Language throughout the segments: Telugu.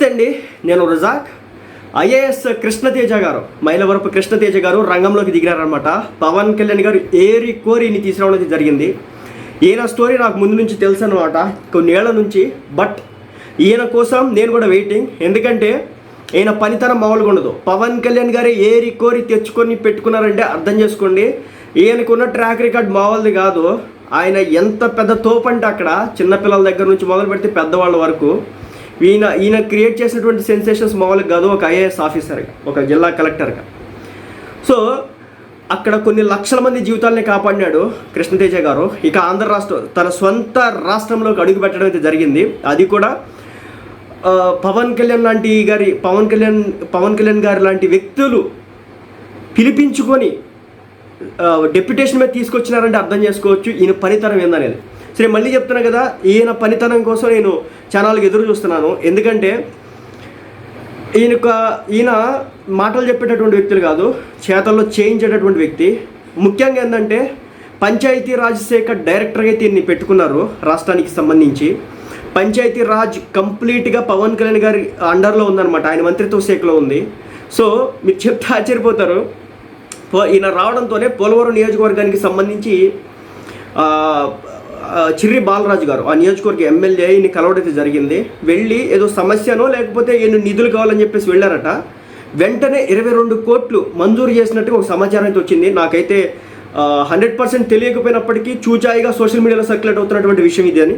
నమస్తే అండి నేను రుజాక్. ఐఏఎస్ కృష్ణతేజ గారు మైలవరపు కృష్ణతేజ గారు రంగంలోకి దిగినారనమాట పవన్ కళ్యాణ్ గారు ఏరి కోరిని తీసుకురావడం జరిగింది. ఈయన స్టోరీ నాకు ముందు నుంచి తెలుసు అనమాట కొన్నేళ్ళ నుంచి. బట్ ఈయన కోసం నేను కూడా వెయిటింగ్. ఎందుకంటే ఈయన పనితనం మామూలుగా ఉండదు. పవన్ కళ్యాణ్ గారు ఏరి కోరి తెచ్చుకొని పెట్టుకున్నారంటే అర్థం చేసుకోండి. ఈయనకున్న ట్రాక్ రికార్డ్ మామూలుది కాదు. ఆయన ఎంత పెద్ద తోపు అంటే అక్కడ చిన్నపిల్లల దగ్గర నుంచి మొదలు పెడితే పెద్దవాళ్ళ వరకు. ఈయన ఈయన క్రియేట్ చేసినటువంటి సెన్సేషన్స్ మామూలుగా కాదు ఒక ఐఏఎస్ ఆఫీసర్గా ఒక జిల్లా కలెక్టర్గా సో అక్కడ కొన్ని లక్షల మంది జీవితాలని కాపాడినాడు కృష్ణతేజ గారు. ఇక ఆంధ్ర రాష్ట్రం తన సొంత రాష్ట్రంలోకి అడుగు పెట్టడం అయితే జరిగింది. అది కూడా పవన్ కళ్యాణ్ లాంటి గారి పవన్ కళ్యాణ్ పవన్ కళ్యాణ్ గారి లాంటి వ్యక్తులు పిలిపించుకొని డెప్యుటేషన్ మీద తీసుకొచ్చినారంటే అర్థం చేసుకోవచ్చు. ఈయన పనితనం ఏందనేది. సరే మళ్ళీ చెప్తున్నా కదా ఈయన పనితనం కోసం నేను ఛానల్కి ఎదురు చూస్తున్నాను. ఎందుకంటే ఈయన ఈయన మాటలు చెప్పేటటువంటి వ్యక్తులు కాదు చేతల్లో చేయించేటటువంటి వ్యక్తి. ముఖ్యంగా ఏంటంటే పంచాయతీ రాజ్ శాఖ డైరెక్టర్గా అయితే ఈయన్ని పెట్టుకున్నారు రాష్ట్రానికి సంబంధించి. పంచాయతీ రాజ్ కంప్లీట్గా పవన్ కళ్యాణ్ గారి అండర్లో ఉందన్నమాట ఆయన మంత్రిత్వ శాఖలో ఉంది. సో మీరు చెప్తే ఆశ్చర్యపోతారు. ఈయన రావడంతోనే పోలవరం నియోజకవర్గానికి సంబంధించి చిర్రి బాలరాజు గారు ఆ నియోజకవర్గ ఎమ్మెల్యే ఈయన కలవడైతే జరిగింది. వెళ్ళి ఏదో సమస్యనో లేకపోతే ఈయన నిధులు కావాలని చెప్పేసి వెళ్ళారట. వెంటనే ఇరవై రెండు కోట్లు మంజూరు చేసినట్టు ఒక సమాచారం అయితే వచ్చింది. నాకైతే హండ్రెడ్ పర్సెంట్ తెలియకపోయినప్పటికీ చూచాయిగా సోషల్ మీడియాలో సర్క్యులేట్ అవుతున్నటువంటి విషయం ఇది అని.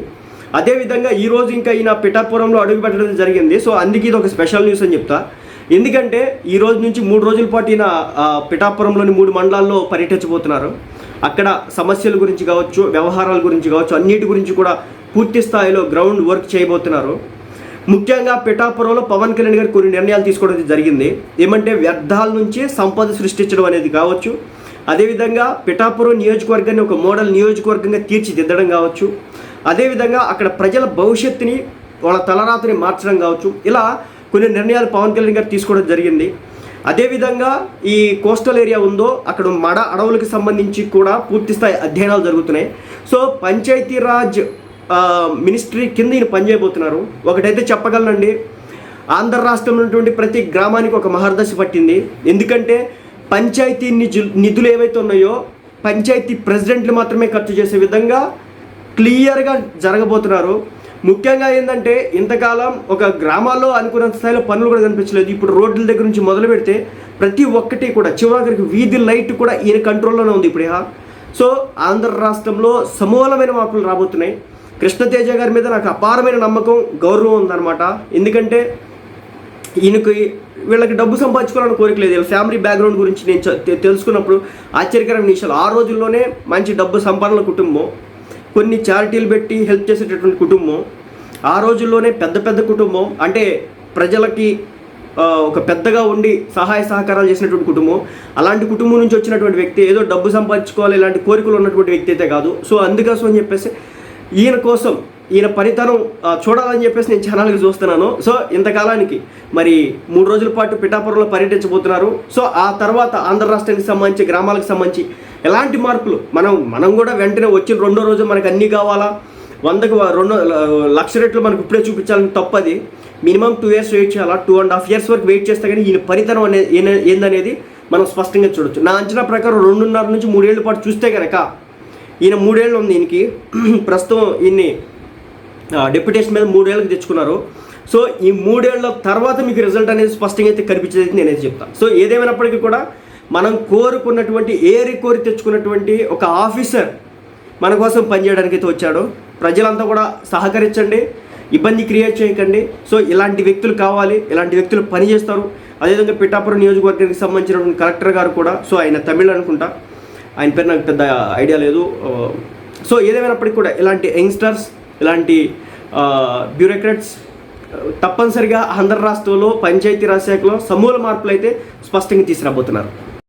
అదేవిధంగా ఈరోజు ఇంకా ఈయన పిఠాపురంలో అడుగు పెట్టడం జరిగింది. సో అందుకే ఇది ఒక స్పెషల్ న్యూస్ అని చెప్తా. ఎందుకంటే ఈ రోజు నుంచి మూడు రోజుల పాటు ఈయన పిఠాపురంలోని మూడు మండలాల్లో పర్యటించబోతున్నారు. అక్కడ సమస్యల గురించి కావచ్చు వ్యవహారాల గురించి కావచ్చు అన్నిటి గురించి కూడా పూర్తి స్థాయిలో గ్రౌండ్ వర్క్ చేయబోతున్నారు. ముఖ్యంగా పిఠాపురంలో పవన్ కళ్యాణ్ గారు కొన్ని నిర్ణయాలు తీసుకోవడం జరిగింది. ఏమంటే వ్యర్థాల నుంచి సంపద సృష్టించడం అనేది కావచ్చు అదేవిధంగా పిఠాపురం నియోజకవర్గాన్ని ఒక మోడల్ నియోజకవర్గంగా తీర్చిదిద్దడం కావచ్చు అదేవిధంగా అక్కడ ప్రజల భవిష్యత్తుని వాళ్ళ తలరాతని మార్చడం కావచ్చు. ఇలా కొన్ని నిర్ణయాలు పవన్ కళ్యాణ్ గారు తీసుకోవడం జరిగింది. అదేవిధంగా ఈ కోస్టల్ ఏరియా ఉందో అక్కడ మడ అడవులకు సంబంధించి కూడా పూర్తిస్థాయి అధ్యయనాలు జరుగుతున్నాయి. సో పంచాయతీరాజ్ మినిస్ట్రీ కింద ఈయన పనిచేయబోతున్నారు. ఒకటైతే చెప్పగలనండి ఆంధ్ర రాష్ట్రంలో ఉన్నటువంటి ప్రతి గ్రామానికి ఒక మహర్దశ పట్టింది. ఎందుకంటే పంచాయతీ నిధులు నిధులు ఏవైతే ఉన్నాయో పంచాయతీ ప్రెసిడెంట్లు మాత్రమే ఖర్చు చేసే విధంగా క్లియర్గా జరగబోతున్నారు. ముఖ్యంగా ఏంటంటే ఇంతకాలం ఒక గ్రామాల్లో అనుకున్నంత స్థాయిలో పనులు కూడా కనిపించలేదు. ఇప్పుడు రోడ్ల దగ్గర నుంచి మొదలు పెడితే ప్రతి ఒక్కటి కూడా చివరికి వీధి లైట్ కూడా ఈయన కంట్రోల్లోనే ఉంది ఇప్పుడు సో ఆంధ్ర రాష్ట్రంలో సమూలమైన మార్పులు రాబోతున్నాయి. కృష్ణతేజ గారి మీద నాకు అపారమైన నమ్మకం గౌరవం ఉందన్నమాట. ఎందుకంటే ఈయనకి వీళ్ళకి డబ్బు సంపాదించుకోవాలని కోరిక లేదు. వీళ్ళ ఫ్యామిలీ బ్యాక్గ్రౌండ్ గురించి నేను తెలుసుకున్నప్పుడు ఆశ్చర్యకరమైన విషయాలు. ఆ రోజుల్లోనే మంచి డబ్బు సంపాదన కుటుంబం. కొన్ని చారిటీలు పెట్టి హెల్ప్ చేసేటటువంటి కుటుంబం ఆ రోజుల్లోనే పెద్ద పెద్ద కుటుంబం అంటే ప్రజలకి ఒక పెద్దగా ఉండి సహాయ సహకారాలు చేసినటువంటి కుటుంబం అలాంటి కుటుంబం నుంచి వచ్చినటువంటి వ్యక్తి ఏదో డబ్బు సంపాదించుకోవాలి ఇలాంటి కోరికలు ఉన్నటువంటి వ్యక్తి అయితే కాదు. సో అందుకోసం అని చెప్పేసి ఈయన కోసం ఈయన పనితనం చూడాలని చెప్పేసి నేను ఛానల్కి చూస్తున్నాను. సో ఇంతకాలానికి మరి మూడు రోజుల పాటు పిఠాపురంలో పర్యటించబోతున్నారు. సో ఆ తర్వాత ఆంధ్ర రాష్ట్రానికి సంబంధించి గ్రామాలకు సంబంధించి ఎలాంటి మార్పులు? మనం మనం కూడా వెంటనే వచ్చిన రెండో రోజు మనకు అన్నీ కావాలా? వందకు రెండు లక్ష రెట్లు మనకు ఇప్పుడే చూపించాలని తప్పది. మినిమం టూ ఇయర్స్ వెయిట్ చేయాలా? టూ అండ్ హాఫ్ ఇయర్స్ వరకు వెయిట్ చేస్తే కానీ ఈయన పనితనం అనేది ఏందనేది మనం స్పష్టంగా చూడొచ్చు. నా అంచనా ప్రకారం రెండున్నర నుంచి మూడేళ్ళ పాటు చూస్తే కనుక ఈయన మూడేళ్ళు ఉంది ఈయనకి. ప్రస్తుతం ఈయన్ని డెప్యుటేషన్ మీద మూడేళ్ళకి తెచ్చుకున్నారు. సో ఈ మూడేళ్ళ తర్వాత మీకు రిజల్ట్ అనేది స్పష్టంగా అయితే కనిపించేది నేనైతే చెప్తాను సో ఏదేమైనప్పటికీ కూడా మనం కోరుకున్నటువంటి ఏరి కోరి తెచ్చుకున్నటువంటి ఒక ఆఫీసర్ మన కోసం పనిచేయడానికి అయితే వచ్చాడు. ప్రజలంతా కూడా సహకరించండి ఇబ్బంది క్రియేట్ చేయకండి. సో ఇలాంటి వ్యక్తులు కావాలి ఇలాంటి వ్యక్తులు పనిచేస్తారు అదేవిధంగా పిఠాపురం నియోజకవర్గానికి సంబంధించినటువంటి కలెక్టర్ గారు కూడా సో ఆయన తమిళ్ అనుకుంటా. ఆయన పేరు నాకు పెద్ద ఐడియా లేదు. సో ఏదేమైనప్పటికీ కూడా ఇలాంటి యంగ్స్టర్స్ ఇలాంటి బ్యూరోక్రాట్స్ తప్పనిసరిగా ఆంధ్ర రాష్ట్రంలో పంచాయతీ రాజ్ శాఖలో సమూల మార్పులు అయితే స్పష్టంగా తీసుకురాబోతున్నారు.